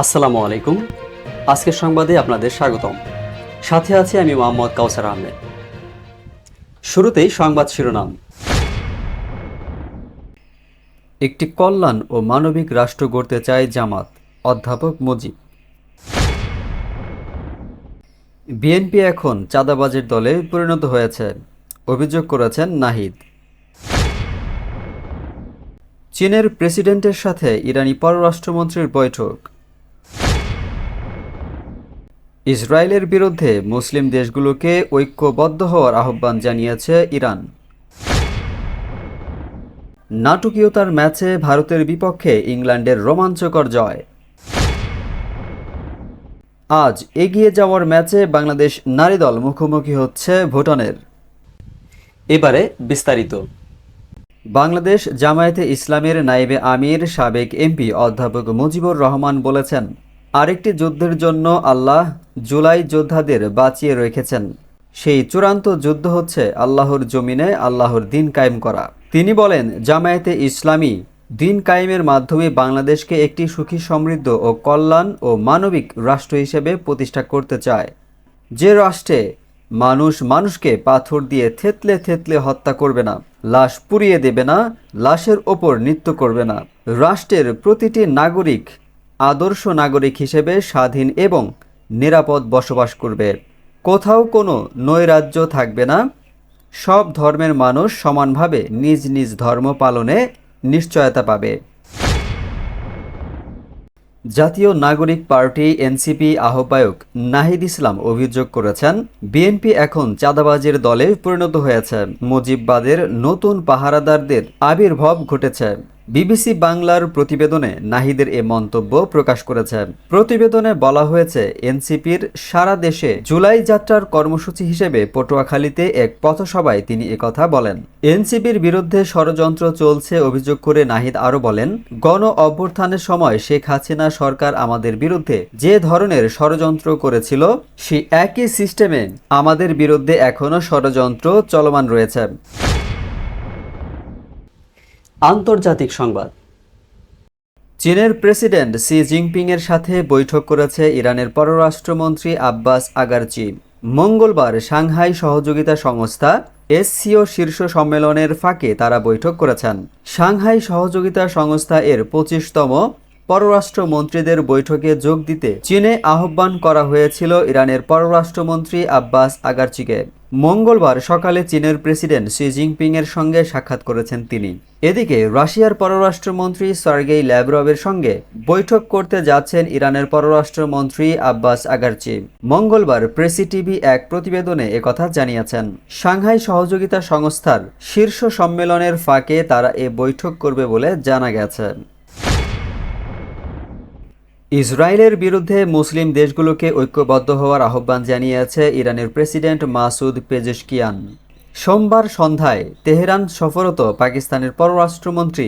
আসসালামু আলাইকুম। আজকের সংবাদে আপনাদের স্বাগতম। সাথে আছি আমি মোহাম্মদ কাউসার আহমেদ। শুরুতেই সংবাদ শিরোনাম। একটি কল্যাণ ও মানবিক রাষ্ট্র গড়তে চায় জামাত, অধ্যাপক মুজিব। বিএনপি এখন চাঁদাবাজের দলে পরিণত হয়েছে, অভিযোগ করেছেন নাহিদ। চীনের প্রেসিডেন্টের সাথে ইরানি পররাষ্ট্রমন্ত্রীর বৈঠক। ইসরায়েলের বিরুদ্ধে মুসলিম দেশগুলোকে ঐক্যবদ্ধ হওয়ার আহ্বান জানিয়েছে ইরান। নাটকীয়তার ম্যাচে ভারতের বিপক্ষে ইংল্যান্ডের রোমাঞ্চকর জয়। আজ এগিয়ে যাওয়ার ম্যাচে বাংলাদেশ নারী দল মুখোমুখি হচ্ছে ভুটানের। এবারে বিস্তারিত। বাংলাদেশ জামায়াতে ইসলামের নাইবে আমির সাবেক এমপি অধ্যাপক মুজিবুর রহমান বলেছেন আরেকটি যুদ্ধের জন্য আল্লাহ জুলাই যোদ্ধাদের বাঁচিয়ে রেখেছেন। সেই চূড়ান্ত যুদ্ধ হচ্ছে আল্লাহর জমিনে আল্লাহর দিন কায়েম করা। তিনি বলেন, জামায়াতে ইসলামী দিন কায়েমের মাধ্যমে বাংলাদেশকে একটি সুখী, সমৃদ্ধ ও কল্যাণ ও মানবিক রাষ্ট্র হিসেবে প্রতিষ্ঠা করতে চায়। যে রাষ্ট্রে মানুষ মানুষকে পাথর দিয়ে থেতলে থেতলে হত্যা করবে না, লাশ পুড়িয়ে দেবে না, লাশের ওপর নৃত্য করবে না, রাষ্ট্রের প্রতিটি নাগরিক আদর্শ নাগরিক হিসেবে স্বাধীন এবং নিরাপদ বসবাস করবে। কোথাও কোনো নৈরাজ্য থাকবে না। সব ধর্মের মানুষ সমানভাবে নিজ নিজ ধর্ম পালনে নিশ্চয়তা পাবে। জাতীয় নাগরিক পার্টি এনসিপি আহ্বায়ক নাহিদ ইসলাম অভিযোগ করেছেন, বিএনপি এখন চাঁদাবাজের দলে পরিণত হয়েছে। মুজিববাদের নতুন পাহারাদারদের আবির্ভাব ঘটেছে। বিবিসি বাংলার প্রতিবেদনে নাহিদের এ মন্তব্য প্রকাশ করেছে। প্রতিবেদনে বলা হয়েছে, এনসিপির সারা দেশে জুলাই যাত্রার কর্মসূচি হিসেবে পটুয়াখালীতে এক পথসভায় তিনি একথা বলেন। এনসিপির বিরুদ্ধে ষড়যন্ত্র চলছে অভিযোগ করে নাহিদ আরও বলেন, গণ অভ্যুত্থানের সময় শেখ হাসিনা সরকার আমাদের বিরুদ্ধে যে ধরনের ষড়যন্ত্র করেছিল সে একই সিস্টেমে আমাদের বিরুদ্ধে এখনও ষড়যন্ত্র চলমান রয়েছে। আন্তর্জাতিক সংবাদ। চীনের প্রেসিডেন্ট সি জিনপিং এর সাথে বৈঠক করেছে ইরানের পররাষ্ট্রমন্ত্রী আব্বাস আগারচি। মঙ্গলবার সাংহাই সহযোগিতা সংস্থা এসসিও শীর্ষ সম্মেলনের ফাঁকে তারা বৈঠক করেছেন। সাংহাই সহযোগিতা সংস্থা এর পঁচিশতম পররাষ্ট্রমন্ত্রীদের বৈঠকে যোগ দিতে চীনে আহ্বান করা হয়েছিল ইরানের পররাষ্ট্রমন্ত্রী আব্বাস আগারচিকে। মঙ্গলবার সকালে চীনের প্রেসিডেন্ট শি জিনপিং এর সঙ্গে সাক্ষাৎ করেছেন তিনি। এদিকে রাশিয়ার পররাষ্ট্রমন্ত্রী সার্গেই ল্যাভরভের সঙ্গে বৈঠক করতে যাচ্ছেন ইরানের পররাষ্ট্রমন্ত্রী আব্বাস আগারচি। মঙ্গলবার প্রেসি টিভি এক প্রতিবেদনে একথা জানিয়েছেন। সাংহাই সহযোগিতা সংস্থার শীর্ষ সম্মেলনের ফাঁকে তারা এ বৈঠক করবে বলে জানা গেছে। ইসরায়েলের বিরুদ্ধে মুসলিম দেশগুলোকে ঐক্যবদ্ধ হওয়ার আহ্বান জানিয়েছে ইরানের প্রেসিডেন্ট মাসুদ পেজেশকিয়ান। সোমবার সন্ধ্যায় তেহরান সফরত পাকিস্তানের পররাষ্ট্রমন্ত্রী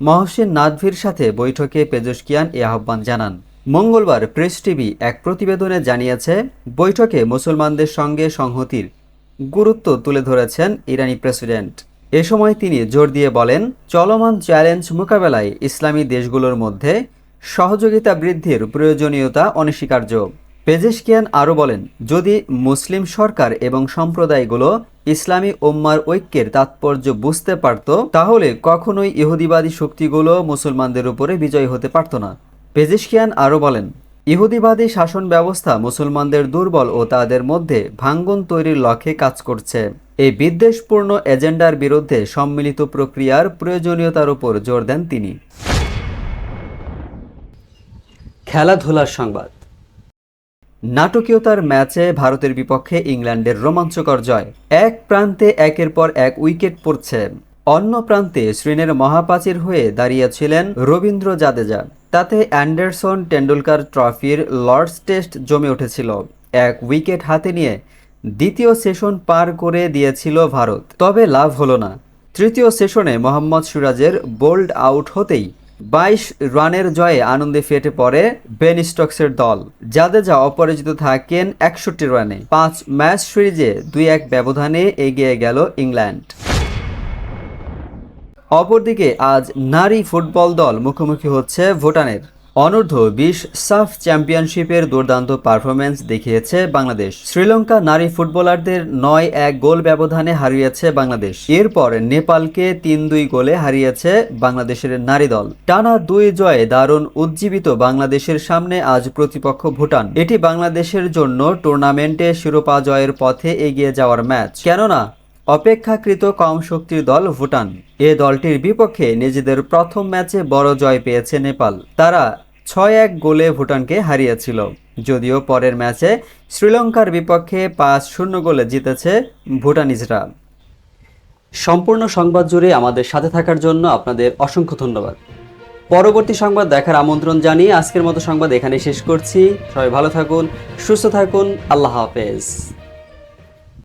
মহসিন নাদভির সাথে বৈঠকে পেজেশকিয়ান এ আহ্বান জানান। মঙ্গলবার প্রেস টিভি এক প্রতিবেদনে জানিয়েছে, বৈঠকে মুসলমানদের সঙ্গে সংহতির গুরুত্ব তুলে ধরেছেন ইরানি প্রেসিডেন্ট। এ সময় তিনি জোর দিয়ে বলেন, চলমান চ্যালেঞ্জ মোকাবেলায় ইসলামী দেশগুলোর মধ্যে সহযোগিতা বৃদ্ধির প্রয়োজনীয়তা অনস্বীকার্য। পেজেশকিয়ান আরও বলেন, যদি মুসলিম সরকার এবং সম্প্রদায়গুলো ইসলামী ওম্মার ঐক্যের তাৎপর্য বুঝতে পারত, তাহলে কখনোই ইহুদিবাদী শক্তিগুলো মুসলমানদের উপরে বিজয় হতে পারত না। পেজেশকিয়ান আরও বলেন, ইহুদিবাদী শাসন ব্যবস্থা মুসলমানদের দুর্বল ও তাদের মধ্যে ভাঙ্গন তৈরির লক্ষ্যে কাজ করছে। এই বিদ্বেষপূর্ণ এজেন্ডার বিরুদ্ধে সম্মিলিত প্রক্রিয়ার প্রয়োজনীয়তার উপর জোর দেন তিনি। খেলাধুলার সংবাদ। নাটকীয়তার ম্যাচে ভারতের বিপক্ষে ইংল্যান্ডের রোমাঞ্চকর জয়। এক প্রান্তে একের পর এক উইকেট পড়ছে। অন্য প্রান্তে শ্রীনের মহাপাচির হয়ে দাঁড়িয়েছিলেন রবীন্দ্র জাদেজা। তাতে অ্যান্ডারসন টেন্ডুলকার ট্রফির লর্ডস টেস্ট জমে উঠেছিল। এক উইকেট হাতে নিয়ে দ্বিতীয় সেশন পার করে দিয়েছিল ভারত। তবে লাভ হলো না। তৃতীয় সেশনে মোহাম্মদ সিরাজের বোল্ড আউট হতেই বাইশ রানের জয়ে আনন্দে ফেটে পড়ে বেন স্টকসের দল। জাদেজা অপরাজিত থাকেন একষট্টি রানে। পাঁচ ম্যাচ সিরিজে দুই এক ব্যবধানে এগিয়ে গেল ইংল্যান্ড। অপরদিকে আজ নারী ফুটবল দল মুখোমুখি হচ্ছে ভুটানের। অনূর্ধ্ব বিশ সাফ চ্যাম্পিয়নশিপের দুর্দান্ত পারফরমেন্স দেখিয়েছে বাংলাদেশ। শ্রীলঙ্কা নারী ফুটবলারদের নয় এক গোল ব্যবধানে হারিয়েছে বাংলাদেশ। এরপর নেপালকে তিন দুই গোলে হারিয়েছে বাংলাদেশের নারী দল। টানা দুই জয়ে দারুণ উজ্জীবিত বাংলাদেশের সামনে আজ প্রতিপক্ষ ভুটান। এটি বাংলাদেশের জন্য টুর্নামেন্টে শিরোপা জয়ের পথে এগিয়ে যাওয়ার ম্যাচ। কেননা, অপেক্ষাকৃত কম শক্তির দল ভুটান। এ দলটির বিপক্ষে নিজেদের প্রথম ম্যাচে বড় জয় পেয়েছে নেপাল। তারা ছয় এক গোলে ভুটানকে হারিয়েছিল। যদিও পরের ম্যাচে শ্রীলঙ্কার বিপক্ষে পাঁচ শূন্য গোলে জিতেছে ভুটানিজরা। সম্পূর্ণ সংবাদ জুড়ে আমাদের সাথে থাকার জন্য আপনাদের অসংখ্য ধন্যবাদ। পরবর্তী সংবাদ দেখার আমন্ত্রণ জানিয়ে আজকের মতো সংবাদ এখানে শেষ করছি। সবাই ভালো থাকুন, সুস্থ থাকুন, আল্লাহ হাফেজ।